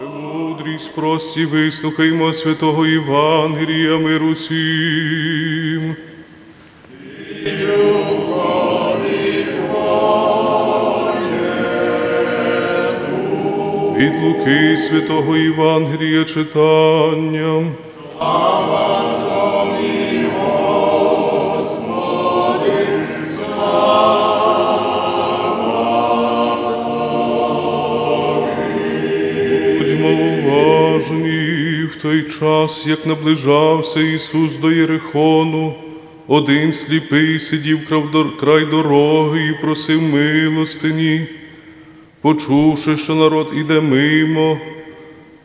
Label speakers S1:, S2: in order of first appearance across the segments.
S1: Мудрість прості, вислухаймо святого Євангелія миру сім. Від Луки святого Євангелія читання. Уважні в той час, як наближався Ісус до Єрихону, один сліпий сидів край дороги і просив милостині. Почувши, що народ іде мимо,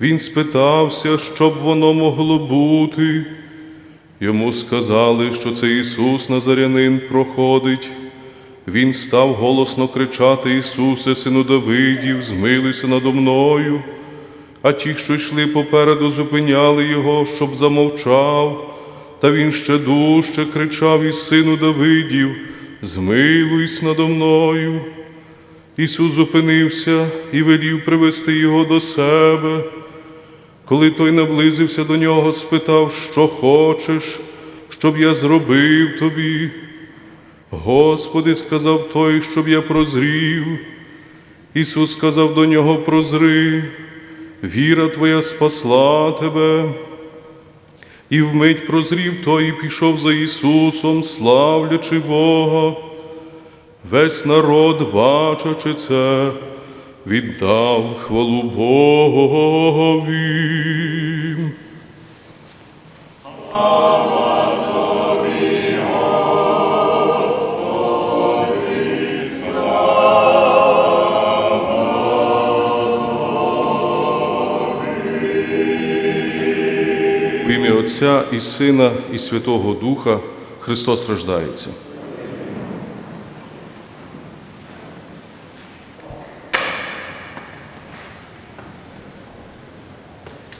S1: він спитався, що б воно могло бути. Йому сказали, що це Ісус Назарянин проходить. Він став голосно кричати Ісусе, сину Давидів, змилися надо мною. А ті, що йшли попереду, зупиняли його, щоб замовчав. Та він ще дужче кричав із сину Давидів, змилуйся надо мною. Ісус зупинився і велів привести його до себе. Коли той наблизився до нього, спитав, що хочеш, щоб я зробив тобі. Господи, сказав той, щоб я прозрів. Ісус сказав до нього прозри, віра твоя спасла тебе. І вмить прозрів той і пішов за Ісусом, славлячи Бога. Весь народ, бачачи це, віддав хвалу Богові. Отця і Сина, і Святого Духа Христос рождається.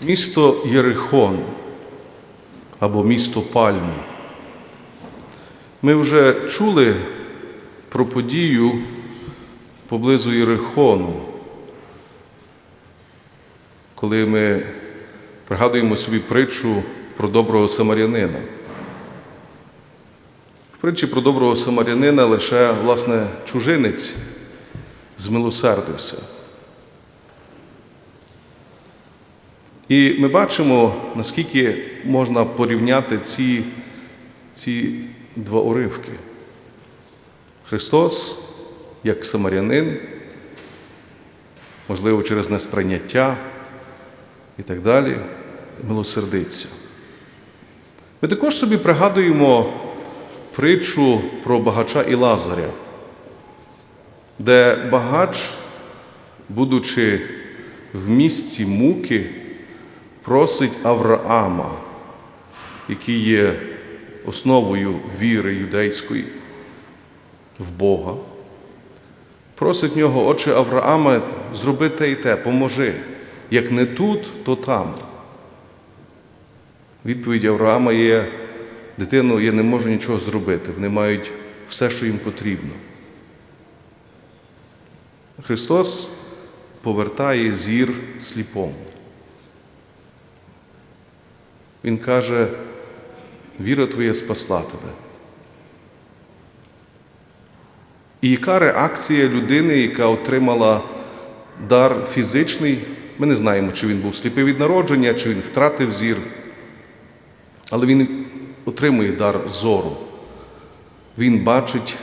S1: Місто Єрихон або місто Пальму. Ми вже чули про подію поблизу Єрихону, коли ми пригадуємо собі притчу про доброго самарянина. В притчі про доброго самарянина лише, власне, чужинець змилосердився. І ми бачимо, наскільки можна порівняти ці, ці два уривки. Христос, як самарянин, можливо, через несприйняття і так далі, милосердиться. Ми також собі пригадуємо притчу про багача і Лазаря, де багач, будучи в місці муки, просить Авраама, який є основою віри юдейської в Бога, просить нього, Отче Авраама, зроби те і те, поможи. Як не тут, то там. Відповідь Авраама є, дитино, я не можу нічого зробити. Вони мають все, що їм потрібно. Христос повертає зір сліпому. Він каже, віра твоя спасла тебе. І яка реакція людини, яка отримала дар фізичний? Ми не знаємо, чи він був сліпий від народження, чи він втратив зір. Але він отримує дар зору. Він бачить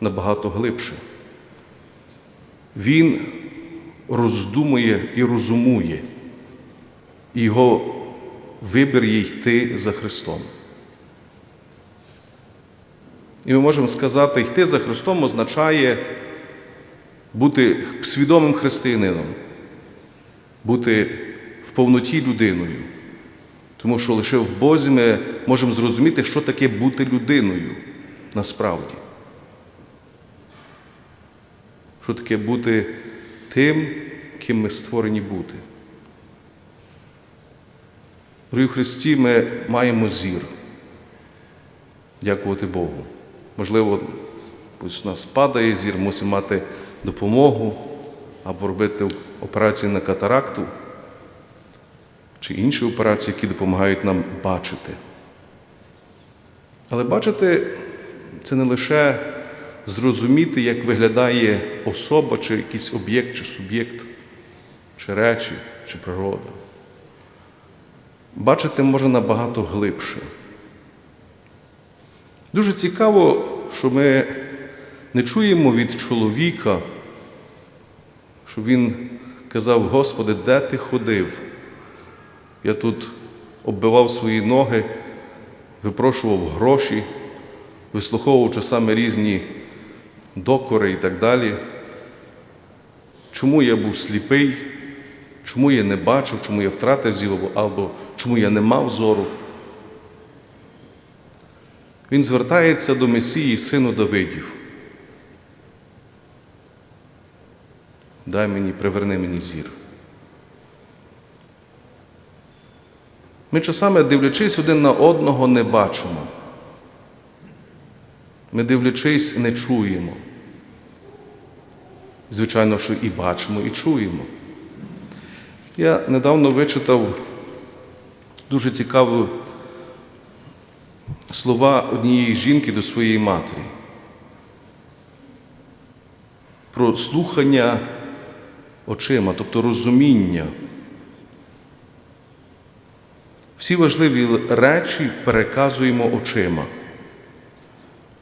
S1: набагато глибше. Він роздумує і розумує. Його вибір є йти за Христом. І ми можемо сказати, йти за Христом означає бути свідомим християнином, бути в повноті людиною. Тому що лише в Бозі ми можемо зрозуміти, що таке бути людиною насправді. Що таке бути тим, ким ми створені бути. Дорогі Христі ми маємо зір. Дякувати Богу. Можливо, ось у нас падає зір, мусимо мати допомогу або робити операцію на катаракту. Чи інші операції, які допомагають нам бачити. Але бачити це не лише зрозуміти, як виглядає особа, чи якийсь об'єкт, чи суб'єкт, чи речі, чи природа. Бачити можна набагато глибше. Дуже цікаво, що ми не чуємо від чоловіка, щоб він казав, Господи, де ти ходив? Я тут оббивав свої ноги, випрошував гроші, вислуховував часами різні докори і так далі. Чому я був сліпий, чому я не бачив, чому я втратив зір, або чому я не мав зору? Він звертається до Месії, сину Давидів. Дай мені, приверни мені зір. Ми часами, дивлячись один на одного, не бачимо. Ми, дивлячись, не чуємо. Звичайно, що і бачимо, і чуємо. Я недавно вичитав дуже цікаві слова однієї жінки до своєї матері. Про слухання очима, тобто розуміння. Всі важливі речі переказуємо очима.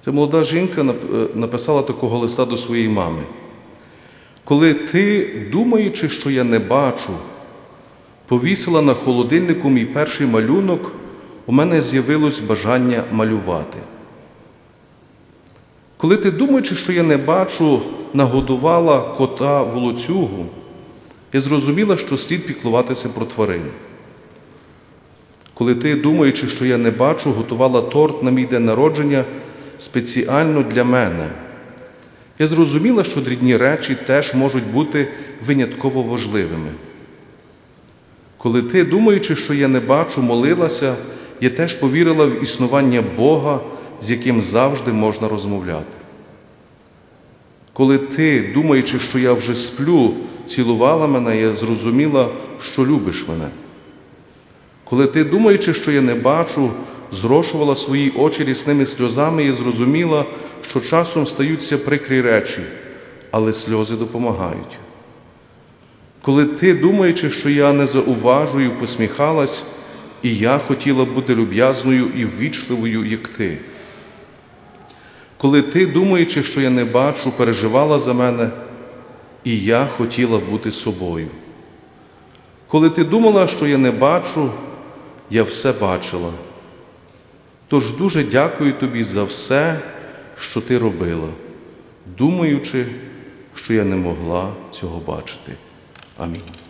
S1: Ця молода жінка написала такого листа до своєї мами. Коли ти, думаючи, що я не бачу, повісила на холодильнику мій перший малюнок, у мене з'явилось бажання малювати. Коли ти, думаючи, що я не бачу, нагодувала кота волоцюгу, я зрозуміла, що слід піклуватися про тварин. Коли ти, думаючи, що я не бачу, готувала торт на мій день народження спеціально для мене, я зрозуміла, що дрібні речі теж можуть бути винятково важливими. Коли ти, думаючи, що я не бачу, молилася, я теж повірила в існування Бога, з яким завжди можна розмовляти. Коли ти, думаючи, що я вже сплю, цілувала мене, я зрозуміла, що любиш мене. Коли ти, думаючи, що я не бачу, зрошувала свої очі рісними сльозами і зрозуміла, що часом стаються прикрі речі, але сльози допомагають. Коли ти, думаючи, що я не зауважую, посміхалась, і я хотіла бути люб'язною і ввічливою, як ти. Коли ти, думаючи, що я не бачу, переживала за мене, і я хотіла бути собою. Коли ти думала, що я не бачу, я все бачила. Тож дуже дякую тобі за все, що ти робила, думаючи, що я не могла цього бачити. Амінь.